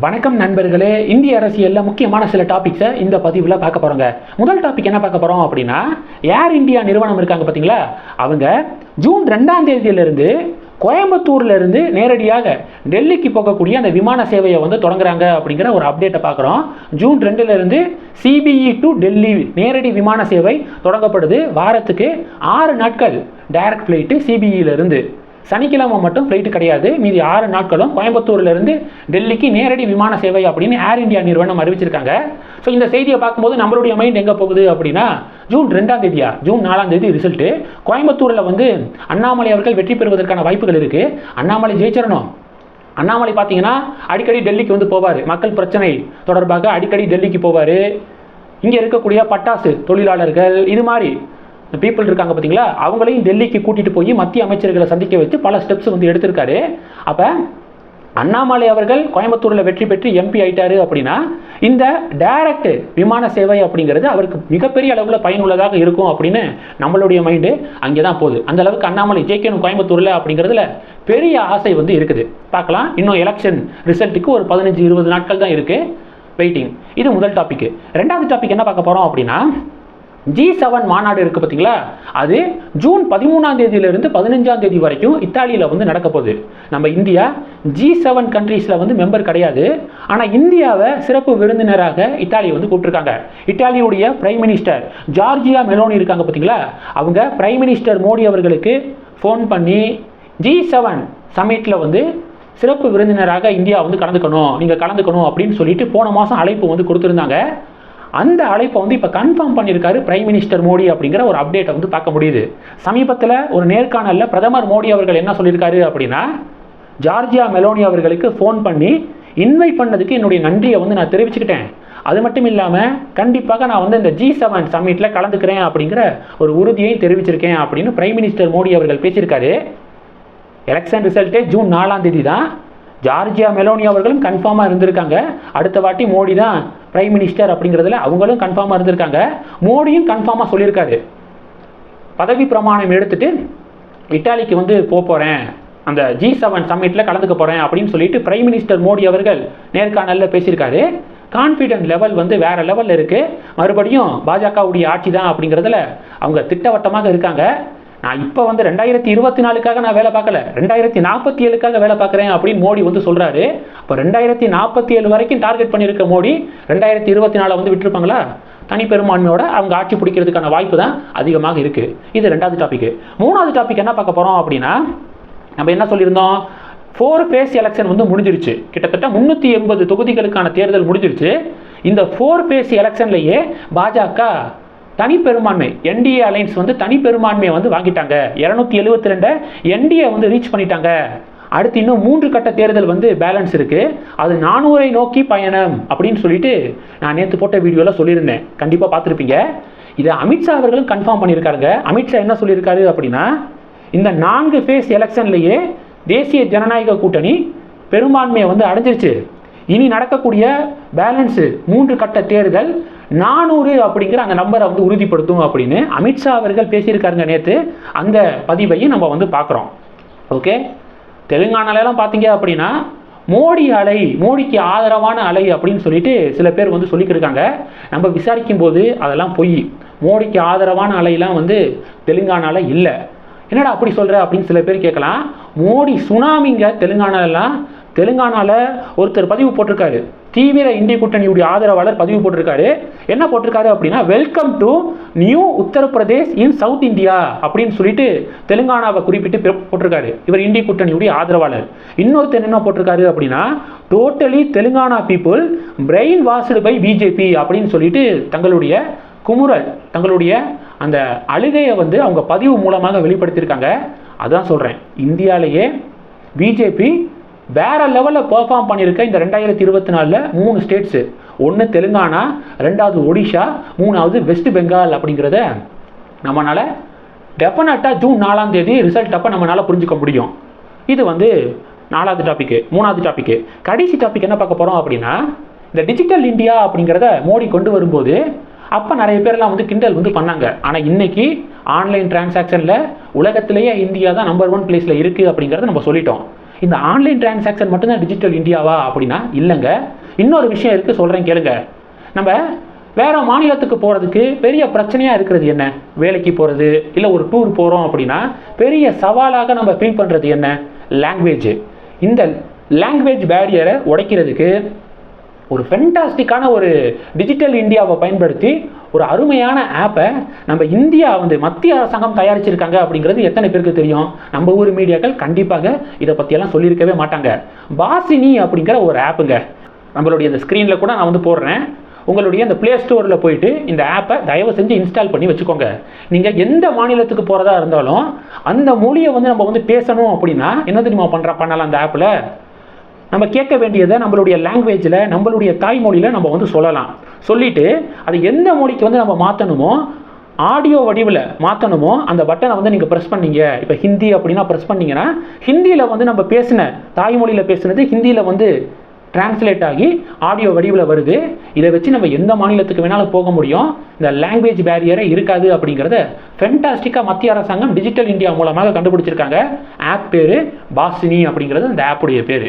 வணக்கம் நண்பர்களே. இந்திய அரசியலில் முக்கியமான சில டாபிக்ஸை இந்த பதிவில் பார்க்க போகிறோங்க முதல் டாபிக் என்ன பார்க்க போகிறோம் அப்படின்னா ஏர் இந்தியா நிறுவனம் இருக்காங்க பார்த்தீங்களா? அவங்க ஜூன் ரெண்டாம் தேதியிலிருந்து கோயம்புத்தூர்லேருந்து நேரடியாக டெல்லிக்கு போகக்கூடிய அந்த விமான சேவையை வந்து தொடங்குறாங்க அப்படிங்கிற ஒரு அப்டேட்டை பார்க்குறோம். ஜூன் ரெண்டுலேருந்து சிபிஇ டு டெல்லி நேரடி விமான சேவை தொடங்கப்படுது. வாரத்துக்கு ஆறு நாட்கள் டைரக்ட் ஃப்ளைட்டு சிபிஇலேருந்து இருந்து. சனிக்கிழமை மட்டும் ஃப்ளைட்டு கிடையாது. மீதி ஆறு நாட்களும் கோயம்புத்தூர்லேருந்து டெல்லிக்கு நேரடி விமான சேவை அப்படின்னு ஏர் இந்தியா நிறுவனம் அறிவிச்சிருக்காங்க. ஸோ இந்த செய்தியை பார்க்கும்போது நம்மளுடைய மைண்ட் எங்கே போகுது அப்படின்னா ஜூன் ரெண்டாம் தேதியா? ஜூன் நாலாம் தேதி ரிசல்ட்டு கோயம்புத்தூரில் வந்து அண்ணாமலை அவர்கள் வெற்றி பெறுவதற்கான வாய்ப்புகள் இருக்குது அண்ணாமலை ஜெயிச்சிடணும். அண்ணாமலை பார்த்தீங்கன்னா அடிக்கடி டெல்லிக்கு வந்து போவார். மக்கள் பிரச்சனை தொடர்பாக அடிக்கடி டெல்லிக்கு போவார். இங்கே இருக்கக்கூடிய பட்டாசு தொழிலாளர்கள் இது மாதிரி பீப்புள் இருக்காங்க பார்த்தீங்களா? அவங்களையும் டெல்லிக்கு கூட்டிகிட்டு போய் மத்திய அமைச்சர்களை சந்திக்க வச்சு பல ஸ்டெப்ஸ் வந்து எடுத்திருக்காரு. அப்போ அண்ணாமலை அவர்கள் கோயம்புத்தூரில் வெற்றி பெற்று எம்பி ஆயிட்டாரு அப்படின்னா இந்த டைரக்ட் விமான சேவை அப்படிங்கிறது அவருக்கு மிகப்பெரிய அளவில் பயனுள்ளதாக இருக்கும் அப்படின்னு நம்மளுடைய மைண்டு அங்கே தான் போகுது. அந்த அளவுக்கு அண்ணாமலை ஜெயிக்கணும் கோயம்புத்தூரில் அப்படிங்கிறதுல பெரிய ஆசை வந்து இருக்குது. பார்க்கலாம். இன்னும் எலெக்ஷன் ரிசல்ட்டுக்கு ஒரு பதினஞ்சு இருபது நாட்கள் தான் இருக்குது வெயிட்டிங் இது முதல் டாபிக் ரெண்டாவது டாபிக் என்ன பார்க்க போகிறோம் அப்படின்னா ஜி செவன் மாநாடு இருக்குது பார்த்தீங்களா அது ஜூன் பதிமூணாம் தேதியிலிருந்து பதினஞ்சாம் தேதி வரைக்கும் இத்தாலியில் வந்து நடக்க போகுது. நம்ம இந்தியா ஜி செவன் கண்ட்ரீஸில் வந்து மெம்பர் கிடையாது. ஆனால் இந்தியாவை சிறப்பு விருந்தினராக இத்தாலியை வந்து கூப்பிட்டுருக்காங்க. இத்தாலியுடைய பிரைம் மினிஸ்டர் ஜார்ஜியா மெலோனி இருக்காங்க பார்த்தீங்களா அவங்க பிரைம் மினிஸ்டர் மோடி அவர்களுக்கு ஃபோன் பண்ணி ஜி செவன் சமிட்டில் வந்து சிறப்பு விருந்தினராக இந்தியா வந்து கலந்துக்கணும் நீங்கள் கலந்துக்கணும் அப்படின்னு சொல்லிட்டு போன மாதம் அழைப்பு வந்து கொடுத்துருந்தாங்க. அந்த அழைப்பை வந்து இப்போ கன்ஃபார்ம் பண்ணியிருக்காரு பிரைம் மினிஸ்டர் மோடி அப்படிங்கிற ஒரு அப்டேட்டை வந்து பார்க்க முடியுது. சமீபத்தில் ஒரு நேர்காணலில் பிரதமர் மோடி அவர்கள் என்ன சொல்லியிருக்காரு அப்படின்னா ஜார்ஜியா மெலோனி அவர்களுக்கு ஃபோன் பண்ணி இன்வைட் பண்ணதுக்கு என்னுடைய நன்றியை வந்து நான் தெரிவிச்சுக்கிட்டேன். அது மட்டும் இல்லாமல் கண்டிப்பாக நான் வந்து இந்த ஜி செவன் சம்மிட்டில் கலந்துக்கிறேன் அப்படிங்கிற ஒரு உறுதியையும் தெரிவிச்சிருக்கேன் அப்படின்னு பிரைம் மினிஸ்டர் மோடி அவர்கள் பேசியிருக்காரு. எலெக்ஷன் ரிசல்ட்டே ஜூன் நாலாம் தேதி தான் ஜார்ஜியா மெலோனி அவர்களும் கன்ஃபார்மாக இருந்திருக்காங்க. அடுத்த வாட்டி மோடி தான் பிரைம் மினிஸ்டர் அப்படிங்கிறதுல அவங்களும் கன்ஃபார்மாக இருந்திருக்காங்க. மோடியும் கன்ஃபார்மாக சொல்லியிருக்காரு. பதவி பிரமாணம் எடுத்துட்டு இட்டாலிக்கு வந்து போக போகிறேன் அந்த ஜி செவன் சம்மிட்டில் கலந்துக்க போகிறேன் அப்படின்னு சொல்லிட்டு பிரைம் மினிஸ்டர் மோடி அவர்கள் நேர்காணலில் பேசியிருக்காரு. கான்ஃபிடென்ட் லெவல் வந்து வேற லெவலில் இருக்குது மறுபடியும் பாஜகவுடைய ஆட்சி தான் அப்படிங்கிறதுல அவங்க திட்டவட்டமாக இருக்காங்க. நான் இப்போ வந்து ரெண்டாயிரத்தி இருபத்தி நாலுக்காக நான் வேலை பார்க்கல. ரெண்டாயிரத்தி நாற்பத்தி ஏழுக்காக வேலை பார்க்குறேன் அப்படின்னு மோடி வந்து சொல்கிறாரு அப்போ ரெண்டாயிரத்தி நாற்பத்தி ஏழு வரைக்கும் டார்கெட் பண்ணியிருக்க மோடி ரெண்டாயிரத்தி இருபத்தி நாலில் வந்து விட்டுருப்பாங்களா? தனிப்பெரும்பான்மையோட அவங்க ஆட்சி பிடிக்கிறதுக்கான வாய்ப்பு தான் அதிகமாக இருக்குது இது ரெண்டாவது டாபிக் மூணாவது டாபிக் என்ன பார்க்க போகிறோம் அப்படின்னா நம்ம என்ன சொல்லியிருந்தோம்? ஃபோர் ஃபேஸ் எலெக்ஷன் வந்து முடிஞ்சிருச்சு. கிட்டத்தட்ட முந்நூற்றி எண்பது தொகுதிகளுக்கான தேர்தல் முடிஞ்சிருச்சு. இந்த ஃபோர் ஃபேஸ் எலெக்ஷன்லேயே பாஜக தனிப்பெரும்பான்மை என்டிஏ அலைன்ஸ் வந்து தனிப்பெரும்பான்மையை வந்து வாங்கிட்டாங்க. இரநூத்தி எழுபத்தி ரெண்டை என்டிஏ வந்து ரீச் பண்ணிட்டாங்க. அடுத்து இன்னும் மூன்று கட்ட தேர்தல் வந்து பேலன்ஸ் இருக்கு. அது நானூறை நோக்கி பயணம் அப்படின்னு சொல்லிட்டு நான் நேற்று போட்ட வீடியோவில் சொல்லியிருந்தேன். கண்டிப்பாக பார்த்துருப்பீங்க. இதை அமித்ஷா அவர்களும் கன்ஃபார்ம் பண்ணியிருக்காருங்க. அமித்ஷா என்ன சொல்லியிருக்காரு அப்படின்னா இந்த நான்கு ஃபேஸ் எலெக்ஷன்லேயே தேசிய ஜனநாயக கூட்டணி பெரும்பான்மையை வந்து அடைஞ்சிருச்சு. இனி நடக்கக்கூடிய பேலன்ஸு மூன்று கட்ட தேர்தல் நானூறு அப்படிங்கிற அந்த நம்பரை வந்து உறுதிப்படுத்தும் அப்படின்னு அமித்ஷா அவர்கள் பேசியிருக்காருங்க நேற்று அந்த பதிவையும் நம்ம வந்து பார்க்குறோம். ஓகே தெலுங்கானாலலாம் பார்த்தீங்க அப்படின்னா மோடி அலை மோடிக்கு ஆதரவான அலை அப்படின்னு சொல்லிட்டு சில பேர் வந்து சொல்லிக்கிருக்காங்க நம்ம விசாரிக்கும் போது அதெல்லாம் பொய். மோடிக்கு ஆதரவான அலையெல்லாம் வந்து தெலுங்கானால இல்லை. என்னடா அப்படி சொல்கிற அப்படின்னு சில பேர் கேட்கலாம். மோடி சுனாமிங்க தெலுங்கானாலலாம் தெலுங்கானாவில் ஒருத்தர் பதிவு போட்டிருக்காரு. தீவிர இந்திய கூட்டணியுடைய ஆதரவாளர் பதிவு போட்டிருக்காரு. என்ன போட்டிருக்காரு அப்படின்னா welcome to new Uttar Pradesh in south India அப்படின்னு சொல்லிட்டு தெலுங்கானாவை குறிப்பிட்டு போட்டிருக்காரு. இவர் இந்திய கூட்டணியுடைய ஆதரவாளர். இன்னொருத்தர் என்ன போட்டிருக்காரு அப்படின்னா totally Telangana people brainwashed by BJP அப்படின்னு சொல்லிட்டு தங்களுடைய குமுறல் தங்களுடைய அந்த அழுகையை வந்து அவங்க பதிவு மூலமாக வெளிப்படுத்தியிருக்காங்க. அதான் சொல்கிறேன் இந்தியாவிலேயே பிஜேபி வேற லெவலில் பெர்ஃபார்ம் பண்ணியிருக்க இந்த ரெண்டாயிரத்தி இருபத்தி நாலில் மூணு ஸ்டேட்ஸு ஒன்று தெலுங்கானா ரெண்டாவது ஒடிஷா மூணாவது வெஸ்ட் பெங்கால் அப்படிங்கிறத நம்மளால் டெஃபினட்டாக ஜூன் நாலாம் தேதி ரிசல்ட் அப்போ நம்மளால் புரிஞ்சுக்க முடியும். இது வந்து நாலாவது டாப்பிக்கு மூணாவது டாப்பிக்கு கடைசி டாபிக் என்ன பார்க்க போகிறோம் அப்படின்னா இந்த டிஜிட்டல் இந்தியா அப்படிங்கிறத மோடி கொண்டு வரும்போது அப்போ நிறைய பேர்லாம் வந்து கிண்டல் வந்து பண்ணாங்க. ஆனால் இன்றைக்கி ஆன்லைன் டிரான்சாக்ஷனில் உலகத்திலேயே இந்தியா தான் நம்பர் ஒன் பிளேஸில் இருக்குது அப்படிங்கிறத நம்ம சொல்லிட்டோம். இந்த ஆன்லைன் டிரான்சாக்ஷன் மட்டும்தான் டிஜிட்டல் இந்தியாவா அப்படின்னா இல்லைங்க. இன்னொரு விஷயம் இருக்குது சொல்கிறேன் கேளுங்க. நம்ம வேற மாநிலத்துக்கு போகிறதுக்கு பெரிய பிரச்சனையாக இருக்கிறது என்ன? வேலைக்கு போகிறது இல்லை ஒரு டூர் போகிறோம் அப்படின்னா பெரிய சவாலாக நம்ம ஃபீல் பண்ணுறது என்ன? லாங்குவேஜ் இந்த லாங்குவேஜ் பேரியரை உடைக்கிறதுக்கு ஒரு ஃபென்டாஸ்டிக்கான ஒரு டிஜிட்டல் இந்தியாவை பயன்படுத்தி ஒரு அருமையான ஆப்பை நம்ம இந்தியா வந்து மத்திய அரசாங்கம் தயாரிச்சிருக்காங்க அப்படிங்கிறது எத்தனை பேருக்கு தெரியும்? நம்ம ஊர் மீடியாக்கள் கண்டிப்பாக இதை பற்றியெல்லாம் சொல்லியிருக்கவே மாட்டாங்க. பாசினி அப்படிங்கிற ஒரு ஆப்புங்க நம்மளுடைய இந்த ஸ்க்ரீனில் கூட நான் வந்து போடுறேன். உங்களுடைய அந்த ப்ளே ஸ்டோரில் போயிட்டு இந்த ஆப்பை தயவு செஞ்சு இன்ஸ்டால் பண்ணி வச்சுக்கோங்க. நீங்கள் எந்த மாநிலத்துக்கு போகிறதா இருந்தாலும் அந்த மொழியை வந்து நம்ம வந்து பேசணும் அப்படின்னா என்ன தெரியுமா பண்ணுற பண்ணலாம் அந்த ஆப்பில் நம்ம கேட்க வேண்டியதை நம்மளுடைய லாங்குவேஜில் நம்மளுடைய தாய்மொழியில் நம்ம வந்து சொல்லலாம். சொல்லிவிட்டு அது எந்த மொழிக்கு வந்து நம்ம மாற்றணுமோ ஆடியோ வடிவில் மாற்றணுமோ அந்த பட்டனை வந்து நீங்கள் ப்ரெஸ் பண்ணீங்க. இப்போ ஹிந்தி அப்படின்னா ப்ரெஸ் பண்ணிங்கன்னா ஹிந்தியில் வந்து நம்ம பேசின தாய்மொழியில் பேசுனது ஹிந்தியில் வந்து டிரான்ஸ்லேட் ஆகி ஆடியோ வடிவில் வருது. இதை வச்சு நம்ம எந்த மாநிலத்துக்கு வேணாலும் போக முடியும். இந்த லாங்குவேஜ் பேரியரே இருக்காது அப்படிங்கிறத ஃபென்டாஸ்டிக்காக மத்திய அரசாங்கம் டிஜிட்டல் இந்தியா மூலமாக கண்டுபிடிச்சிருக்காங்க. ஆப் பேர் பாசினி அப்படிங்கிறது அந்த ஆப்புடைய பேர்.